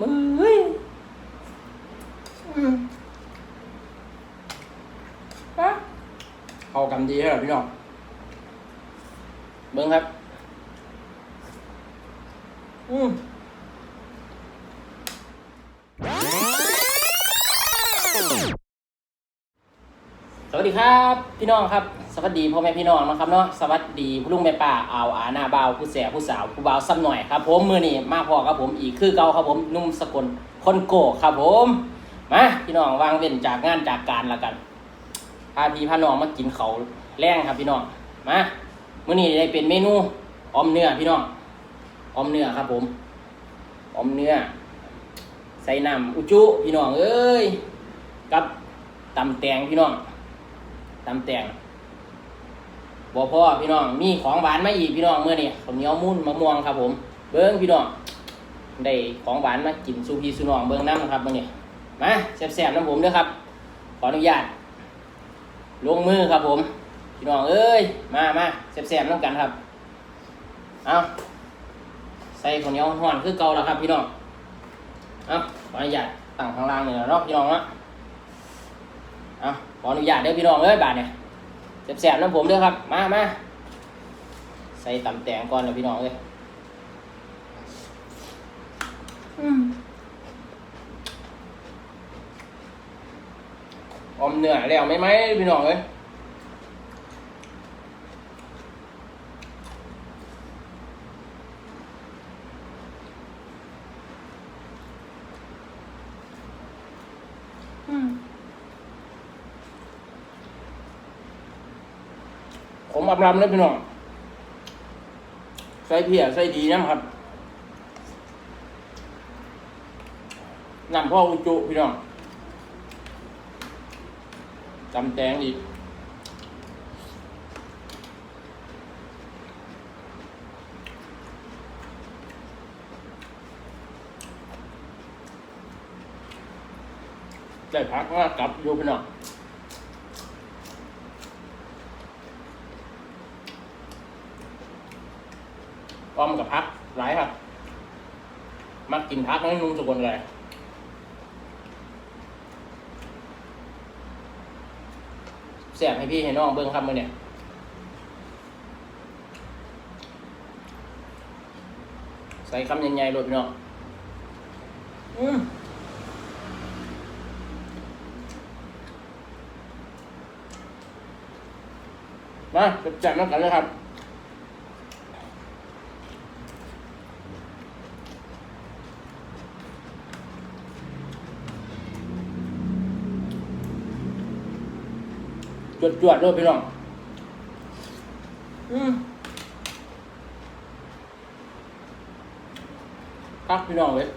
มึงเฮ้ยอืมฮะเข้ากันดีครับพี่น้องเบิ้งครับ อืมสวัสดีครับ พี่น้องครับ สวัสดีพ่อแม่พี่น้องนะครับเนาะสวัสดีผู้ลุงแม่ป้าเอาอาหน้าบ่าวผู้แสบผู้สาวผู้บ่าวซ้ำหน่อยครับผมมือนี่มาพอครับผมอีกคือเก่าครับผมนุ่มสกลคนโกครับผมมาพี่น้องวางเว้นจากงานจากการแล้วกันพาพี่พาน้องมากินเขาแรงครับพี่น้องมามือนี้ได้เป็นเมนูออมเนื้อพี่น้องออมเนื้อครับผมออมเนื้อใส่น้ำอุจุพี่น้องเอ้ยกับตำแตงพี่น้องตำแตง บ่พ่อพี่น้องมีของหวานมาอีกพี่น้องเมื่อนี้ข้าวเหนียวมุ้นมะม่วงครับ ผม เบิ้งพี่น้องได้ของหวานมากินซูพีซูน้องเบิ้งน้ำครับเมื่อนี้มาแซ่บๆน้ำผมเด้วยครับ ขออนุญาตลงมือครับ ผมพี่น้องเอ้ยมามาแซ่บๆน้ำกันครับเอาใส่ข้าวเหนียวห่อนคือเก่าแล้วครับ พี่น้องเอาขออนุญาตตั้งข้างล่างเลยเนาะพี่น้องเนาะเอาขออนุญาตเด้อพี่น้องเอ้ยบาทเนี่ย แสบๆน้ำผมเด้อครับ มามาใส่ตำแตงก่อนเลยพี่น้องเอ้ยอืมอมเนื้อแล้วไหมไหมพี่น้องเอ้ย ผมอับรำเลยพี่น้องใส่เพียใส่ดีนะครับนำพ่ออุจุพี่น้องจำแตงอีกได้พักมากลับอยู่พี่น้อง อ้อมกับพักหลายครับ มักกินพักไม่นุ่งสกุลเลยแสบให้พี่ให้น้องเบิ้งครับมือเนี่ยใส่คำใหญ่ๆรถพี่น้องอืมมาจัดๆน้ำกันเลยครับ จวดจวดๆด้วยพี่น้องอืมพักพี่น้องเว้ย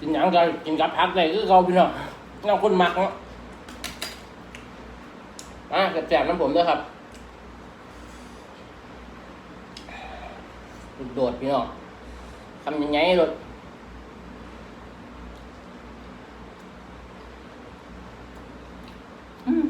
กินหยังกันกินกับพักได้คือเขาพี่น้องน้ำคนมักเนาะอะแจกๆน้ำผมด้วยครับ ลูกโดดพี่น้องทำยังไงรถอืม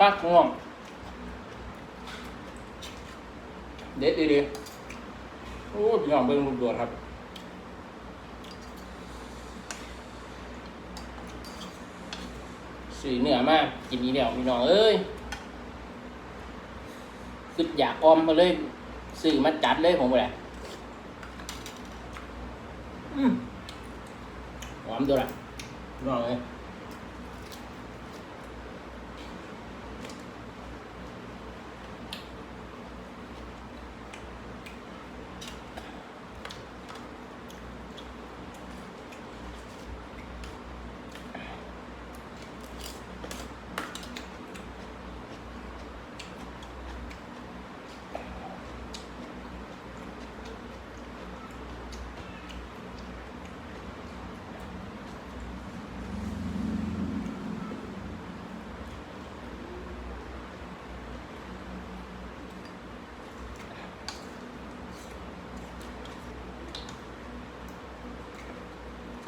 กักง่วง เด็ดดีๆโอ้ยพี่น้องเบิ่งลูกโดดครับสีเหนือมากกินนี้เดียวพี่น้องเอ้ยคืออยากออมมาเลยสื่อมาจัดเลยผมเลยอืมหอมตัวละพี่น้องเอ้ย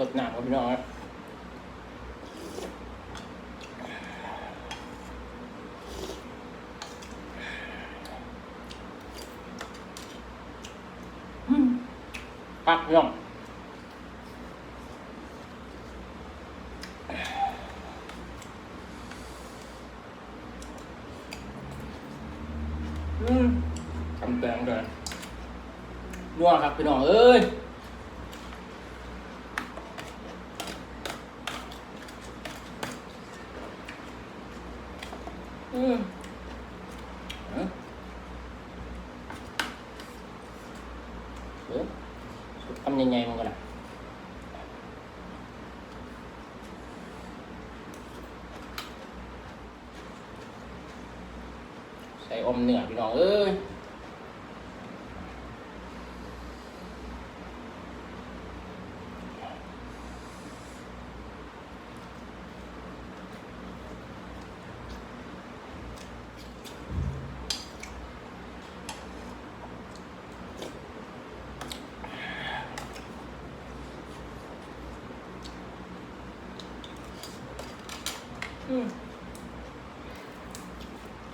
ดนักครับพี่น้องครับพักพี่น้องอืมทำแตงเลยนัวครับพี่น้องเอ้ย มเอ้ยเอ้ยทำยังไงมันกันล่ะใส่อมเนื้อพี่น้องเอ้ย อืม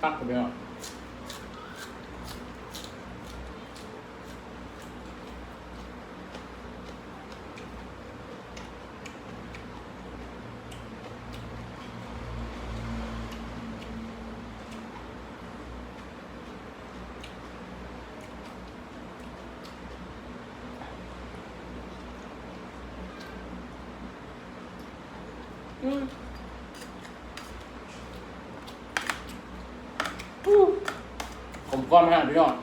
ปักไปเนาะอืม ผม ก้อนไม่ได้พี่น้อง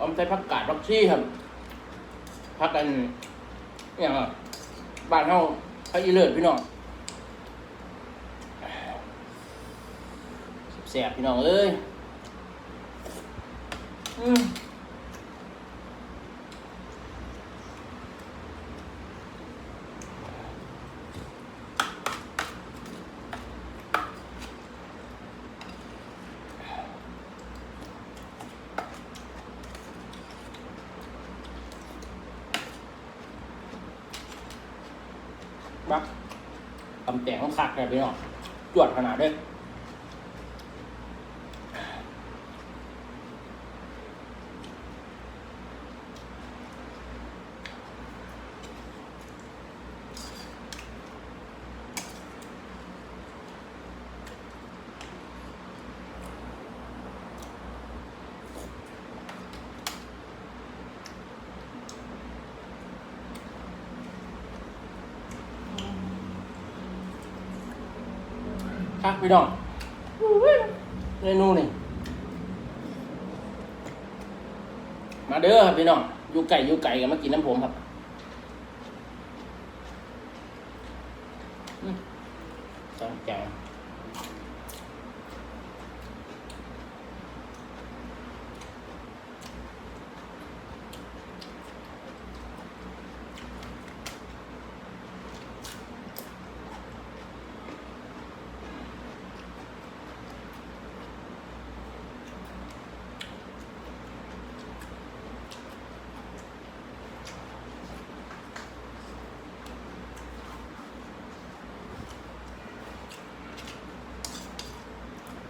อมใช้ผักกาดผักชีครับผักกันอย่างอะบ้านเฮาผักอีเลิศพี่น้องแสบพี่น้องเอ้ย อืม บักตำแต่งของคักเลยพี่น้องจวดขนาดเด้อ คักพี่น้องเมนูนี่มาเด้อครับพี่น้องอยู่ไก่อยู่ไก่กันมากินน้ำผมครับอืมจัง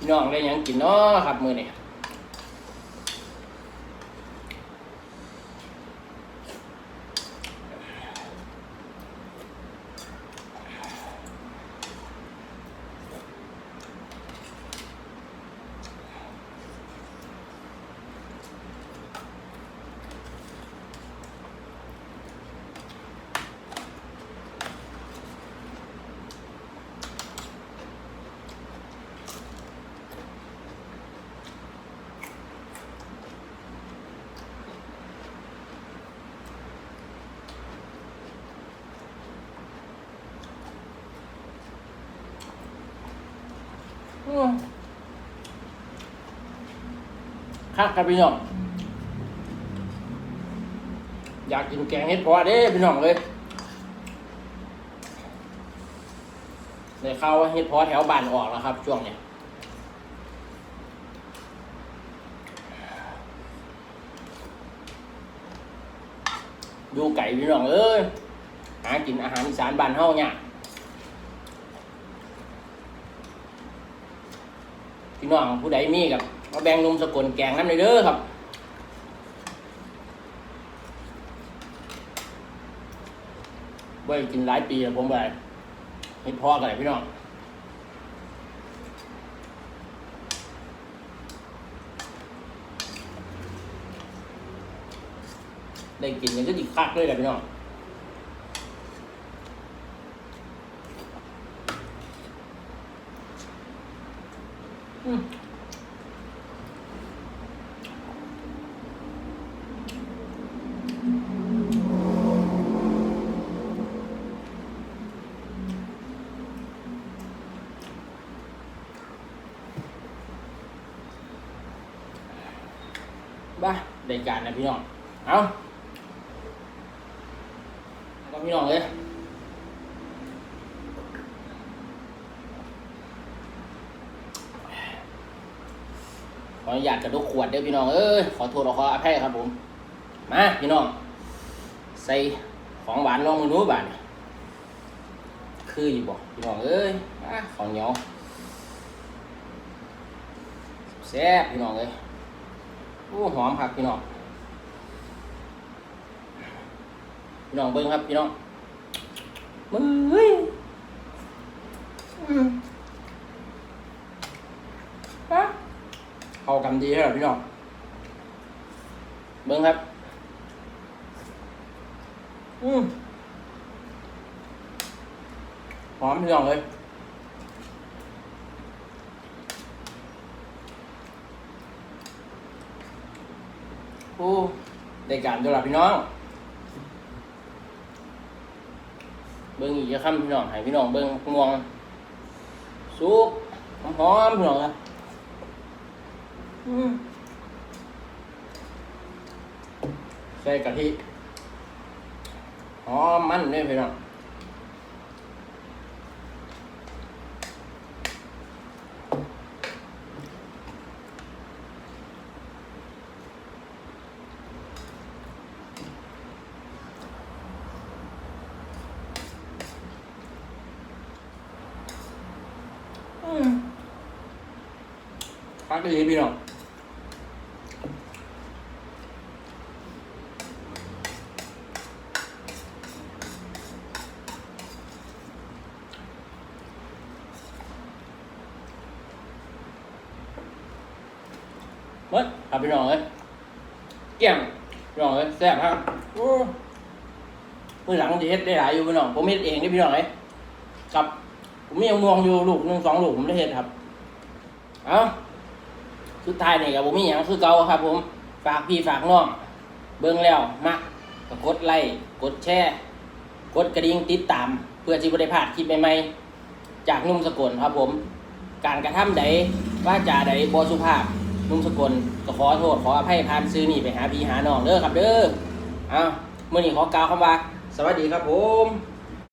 พี่น้องได้หยังกินเนาะครับมือนี่ คักครับพี่น้อง อยากกินแกงเห็ดพอเด้พี่น้องเลยในข้าวเห็ดพอแถวบ้านออกแล้วครับ ช่วงเนี้ยดูไก่พี่น้องเอ้ยหากินอาหารอีสานบ้านเฮาเนี่ย พี่น้องผู้ใดมีกับมาแบ่งนมสกุลแกงน้ำเลยเด้อครับไว้กินหลายปีแล้วผมไปไม่พอกันเลยพี่น้องได้กินยังก็ดีคักเลยแหละพี่น้อง บ้าได้การนะพี่น้อง เอาก็พี่น้องเลย ขออนุญาตกระดกขวดเด้อพี่น้องเอ้ยขอโทษขออภัยครับผม มาพี่น้อง ใส่ของหวานลองมือดูบานคืออยู่บ่พี่น้องเอ้ยมาของเหนียวแซ่บพี่น้องเอ้ยโอ้หอมผักพี่น้องพี่น้องเบิ้งครับพี่น้องมึงเฮ้ยอืมฮะ เข้ากันดีใช่ไหมพี่น้องเบิ้งครับ อืมหอมพี่น้องเลยโอ้ได้การตัวละพี่น้อง เบิ้งอีกจะค้ำพี่น้องให้พี่น้องเบิ้งม่วงสุกหอมๆพี่น้องครับ ใส่กะทิหอมมันเลยพี่น้องอืมพักดีพี่น้อง เมื่อครับพี่น้องเอ้ยเกี่ยงพี่น้องเอ้ยแซ่บครับโอ้มือหลังจะเฮ็ดได้หลายอยู่พี่น้องผมเฮ็ดเองนี่พี่น้องเอ้ยครับ ผมมีมวงอยู่ลูกหนึ่งสองลูกผมได้เฮ็ดครับ เอาสุดท้ายนี่กับผมมีอย่างคือเก่าครับ ผมฝากพี่ฝากน้องเบิ่งแล้วมักก็กดไลค์กดแชร์กดกระดิ่งติดตาม เพื่อที่บริพลาดคลิปใหม่ๆจากนุ่มสกุลครับผม การกระทำใดว่าจาใดบสุภาพ นุ่มสกลก็ขอโทษขออภัยพานซื้อนี่ไปหาพี่หาน้องเด้อครับเด้อเอาเมื่อนี้ขอกล่าวคำว่า สวัสดีครับผม